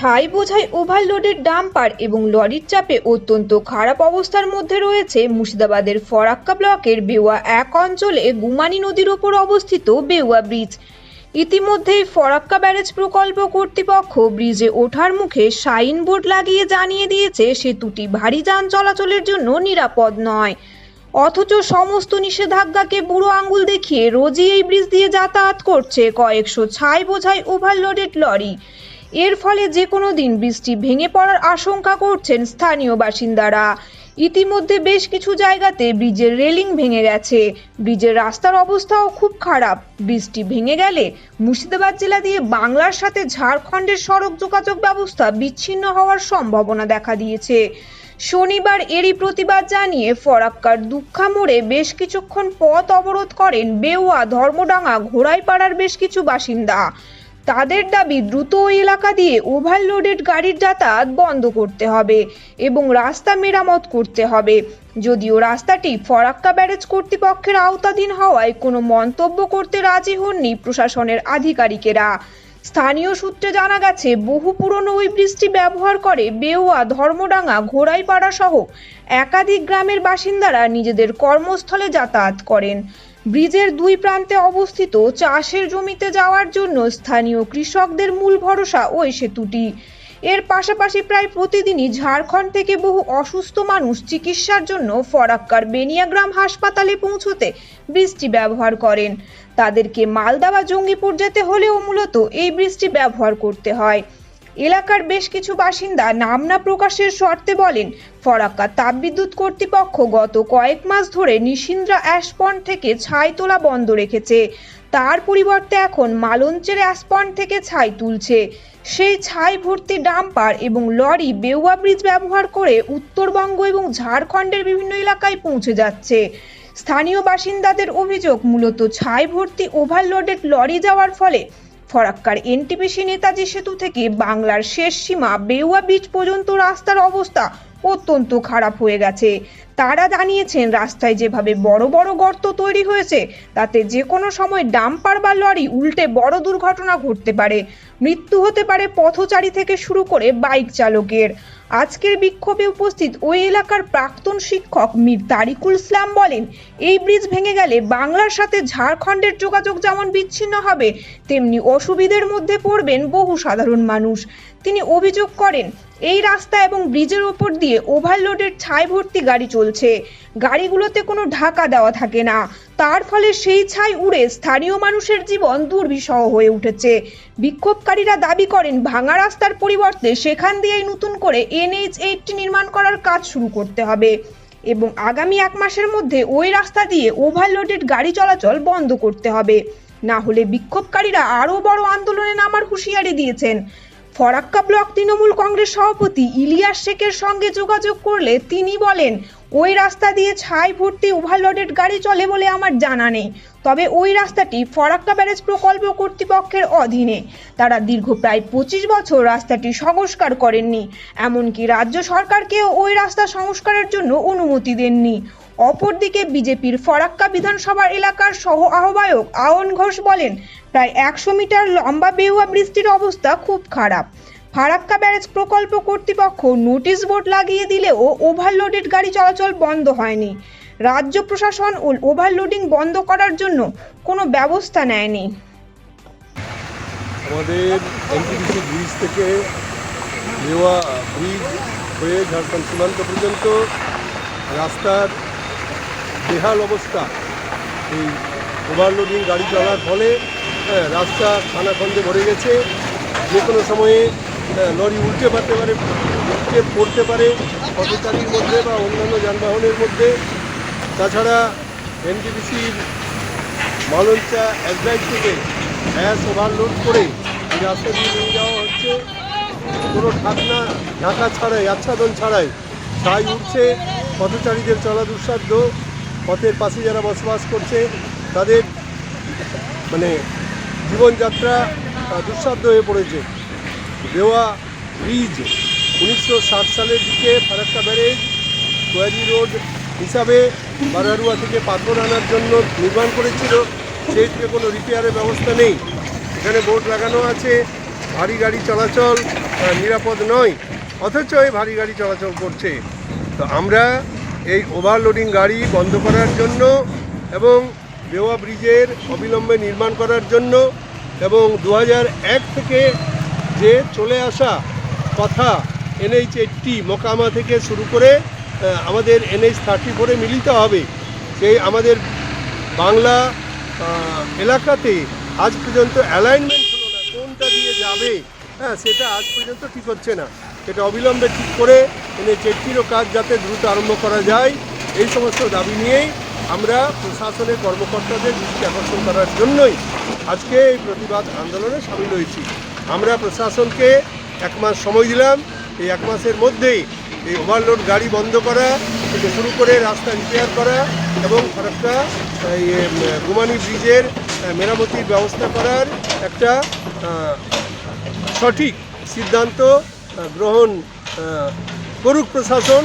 ছাই বোঝাই overloaded dumper এবং লরির চাপে অত্যন্ত খারাপ অবস্থার মধ্যে রয়েছে মুর্শিদাবাদের ফরাক্কা ব্লকের বেওয়া এক অঞ্চলে গুমানি নদীর ওপর অবস্থিত বেওয়া ব্রিজ ইতিমধ্যেই ফরাক্কা ব্যারেজ প্রকল্প কর্তৃপক্ষ ব্রিজে ওঠার মুখে সাইনবোর্ড লাগিয়ে জানিয়ে দিয়েছে সেতুটি ভারী যান চলাচলের জন্য নিরাপদ নয়। অথচ সমস্ত নিষেধাজ্ঞাকে বুড়ো আঙ্গুল দেখিয়ে রোজই এই ব্রিজ দিয়ে যাতায়াত করছে কয়েকশো ছাই বোঝাই ওভারলোডেড লরি। এর ফলে যে কোনো দিন বৃষ্টি ভেঙে পড়ার আশঙ্কা করছেন স্থানীয় বাসিন্দারা। ইতিমধ্যে বেশ কিছু জায়গাতে ব্রিজের রেলিং ভেঙে গেছে। ব্রিজের রাস্তার অবস্থাও খুব খারাপ। বৃষ্টি ভেঙে গেলে মুর্শিদাবাদ জেলা দিয়ে বাংলার সাথে ঝাড়খণ্ডের সড়ক যোগাযোগ ব্যবস্থা বিচ্ছিন্ন হওয়ার সম্ভাবনা দেখা দিয়েছে। শনিবার এরই প্রতিবাদ জানিয়ে ফরাক্কার দুঃখা মোড়ে বেশ কিছুক্ষণ পথ অবরোধ করেন বেওয়া ধর্মডাঙ্গা ঘোড়াইপাড়ার বেশ কিছু বাসিন্দা। তাদের দাবি দ্রুত ওই এলাকা দিয়ে ওভারলোডেড গাড়ির যাতায়াত বন্ধ করতে হবে এবং রাস্তা মেরামত করতে হবে। যদিও রাস্তাটি ফরাক্কা ব্যারেজ কর্তৃপক্ষের আওতাধীন হওয়ায় কোনো মন্তব্য করতে রাজি হননি প্রশাসনের আধিকারিকেরা। স্থানীয় সূত্রে জানা গেছে, বহু পুরনো ওই ব্রিজটি ব্যবহার করে বেওয়া, ধর্মডাঙ্গা, ঘোড়াইপাড়া সহ একাধিক গ্রামের বাসিন্দারা নিজেদের কর্মস্থলে যাতায়াত করেন। ব্রিজের দুই প্রান্তে অবস্থিত চাষের জমিতে যাওয়ার জন্য স্থানীয় কৃষকদের মূল ভরসা ওই সেতুটি। এর পাশাপাশি প্রায় প্রতিদিনই ঝাড়খণ্ড থেকে বহু অসুস্থ মানুষ চিকিৎসার জন্য ফরাক্কার বেনিয়াগ্রাম হাসপাতালে পৌঁছতে ব্রিজটি ব্যবহার করেন। তাদেরকে মালদা বা জঙ্গিপুর যেতে হলেও মূলত এই ব্রিজটি ব্যবহার করতে হয়। এলাকার বেশ কিছু বাসিন্দা নাম না প্রকাশের শর্তে বলেন, ফরাক্কা তাপবিদ্যুৎ কর্তৃপক্ষ গত কয়েক মাস ধরে নিশিন্দ্রা অ্যাশপন্ড থেকে ছাই তোলা বন্ধ রেখেছে। তার পরিবর্তে এখন মালঞ্চের অ্যাসপন থেকে ছাই তুলছে। সেই ছাই ভর্তি ডাম্পার এবং লরি বেউয়া ব্রিজ ব্যবহার করে উত্তরবঙ্গ এবং ঝাড়খণ্ডের বিভিন্ন এলাকায় পৌঁছে যাচ্ছে। স্থানীয় বাসিন্দাদের অভিযোগ, মূলত ছাই ভর্তি ওভারলোডেড লরি যাওয়ার ফলে ফরাক্কার এনটিপিসি নেতাজি সেতু থেকে বাংলার শেষ সীমা বেউয়া বিচ পর্যন্ত রাস্তার অবস্থা অত্যন্ত খারাপ হয়ে গেছে। তারা জানিয়েছেন, রাস্তায় যেভাবে বড় বড় গর্ত তৈরি হয়েছে, তাতে যে কোনো সময় ডাম্পার বা লরি উল্টে বড় দুর্ঘটনা ঘটতে পারে। মৃত্যু হতে পারে পথচারী থেকে শুরু করে বাইক চালকের। আজকের বিক্ষোভে উপস্থিত ওই এলাকার প্রাক্তন শিক্ষক মীর তারিকুল ইসলাম বলেন, এই ব্রিজ ভেঙে গেলে বাংলার সাথে ঝাড়খণ্ডের যোগাযোগ যেমন বিচ্ছিন্ন হবে, তেমনি অসুবিধের মধ্যে পড়বেন বহু সাধারণ মানুষ। তিনি অভিযোগ করেন, এই রাস্তা এবং ব্রিজের ওপর দিয়ে ওভারলোডের ছাই ভর্তি গাড়ি চলছে। গাড়িগুলোতে কোনো ঢাকা দেওয়া থাকে না। তার ফলে সেই ছাই উড়ে স্থানীয় মানুষের জীবন দুর্বিষহ হয়ে উঠেছে। বিক্ষোভকারীরা দাবি করেন, ভাঙা রাস্তার পরিবর্তে সেখান দিয়েই নতুন করে এনএইচ এইটটি নির্মাণ করার কাজ শুরু করতে হবে এবং আগামী এক মাসের মধ্যে ওই রাস্তা দিয়ে ওভারলোডেড গাড়ি চলাচল বন্ধ করতে হবে। না হলে বিক্ষোভকারীরা আরও বড় আন্দোলনে নামার হুঁশিয়ারি দিয়েছেন। ফরাক্কা ব্লক তৃণমূল কংগ্রেস সভাপতি ইলিয়াস শেখের সঙ্গে যোগাযোগ করলে তিনি বলেন, ওই রাস্তা দিয়ে ছাই ভর্তি ওভারলোডেড গাড়ি চলে বলে আমার জানা নেই। তবে ওই রাস্তাটি ফরাক্কা ব্যারেজ প্রকল্প কর্তৃপক্ষের অধীনে। তারা দীর্ঘ প্রায় পঁচিশ বছর রাস্তাটি সংস্কার করেননি। এমনকি রাজ্য সরকারকেও ওই রাস্তা সংস্কারের জন্য অনুমতি দেননি। অপরদিকে বিজেপির ফরাক্কা বিধানসভা এলাকার সহ আহ্বায়ক আওন ঘোষ বলেন, প্রায় একশো মিটার লম্বা বেহুয়া ব্রিজটির অবস্থা খুব খারাপ। ফারাক্কা ব্যারেজ প্রকল্প কর্তৃপক্ষ নোটিশ বোর্ড লাগিয়ে দিলেও ওভারলোডেড গাড়ি চলাচল বন্ধ হয়নি। রাজ্য প্রশাসন ও ওভারলোডিং বন্ধ করার জন্য কোনো ব্যবস্থা নেয়নি। আমাদের এনটিপিসি ব্রিজ থেকে নেওয়া ব্রিজ হয়ে ঝাড়খণ্ড সীমান্ত পর্যন্ত রাস্তার বেহাল অবস্থা। এই ওভারলোডিং গাড়ি চলার ফলে হ্যাঁ, রাস্তা খানাখন্দে ভরে গেছে। যে কোনো সময়ে হ্যাঁ, লরি উল্টে পারতে পারে উল্টে পড়তে পারে পথচারীর মধ্যে বা অন্যান্য যানবাহনের মধ্যে। তাছাড়া এনটিপিসির মালঞ্চা একজাইট থেকে গ্যাস ওভারলোড করে এই রাস্তা দিয়ে নিয়ে যাওয়া হচ্ছে। কোনো ঢাকনা ঢাকা ছাড়াই আচ্ছাদন ছাড়াই ছাই উঠছে। পথচারীদের চলা দুঃসাধ্য। পথের পাশে যারা বসবাস করছে, তাদের মানে জীবনযাত্রা দুঃসাধ্য হয়ে পড়েছে। দেওয়া ব্রিজ উনিশশো ষাট সালের দিকে ফারাক্কা ব্যারেজ কোয়ারি রোড হিসাবে বারারুয়া থেকে পাথর আনার জন্য নির্মাণ করেছিল। সেইটিকে কোনো রিপেয়ারের ব্যবস্থা নেই। এখানে বোর্ড লাগানো আছে, ভারী গাড়ি চলাচল নিরাপদ নয়, অথচ এই ভারী গাড়ি চলাচল করছে। তো আমরা এই ওভারলোডিং গাড়ি বন্ধ করার জন্য এবং বেওয়া ব্রিজের অবিলম্বে নির্মাণ করার জন্য এবং দু থেকে যে চলে আসা কথা এনএইচ এইটটি মোকামা থেকে শুরু করে আমাদের এনএইচ থার্টি ফোরে মিলিত হবে, সেই আমাদের বাংলা এলাকাতে আজ পর্যন্ত অ্যালাইনমেন্ট হলো না, কোনটা দিয়ে যাবে হ্যাঁ সেটা আজ পর্যন্ত ঠিক হচ্ছে না। সেটা অবিলম্বে ঠিক করে এনে চেট্টিরও কাজ যাতে দ্রুত আরম্ভ করা যায়। এই সমস্ত দাবি নিয়েই আমরা প্রশাসনের কর্মকর্তাদের দৃষ্টি আকর্ষণ করার জন্যই আজকে এই প্রতিবাদ আন্দোলনে সামিল হয়েছি। আমরা প্রশাসনকে এক মাস সময় দিলাম। এই এক মাসের মধ্যেই এই ওভারলোড গাড়ি বন্ধ করা থেকে শুরু করে রাস্তা রিপেয়ার করা এবং ফারাক্কা এই গুমানি ব্রিজের মেরামতির ব্যবস্থা করার একটা সঠিক সিদ্ধান্ত গ্রহণ করুক প্রশাসন।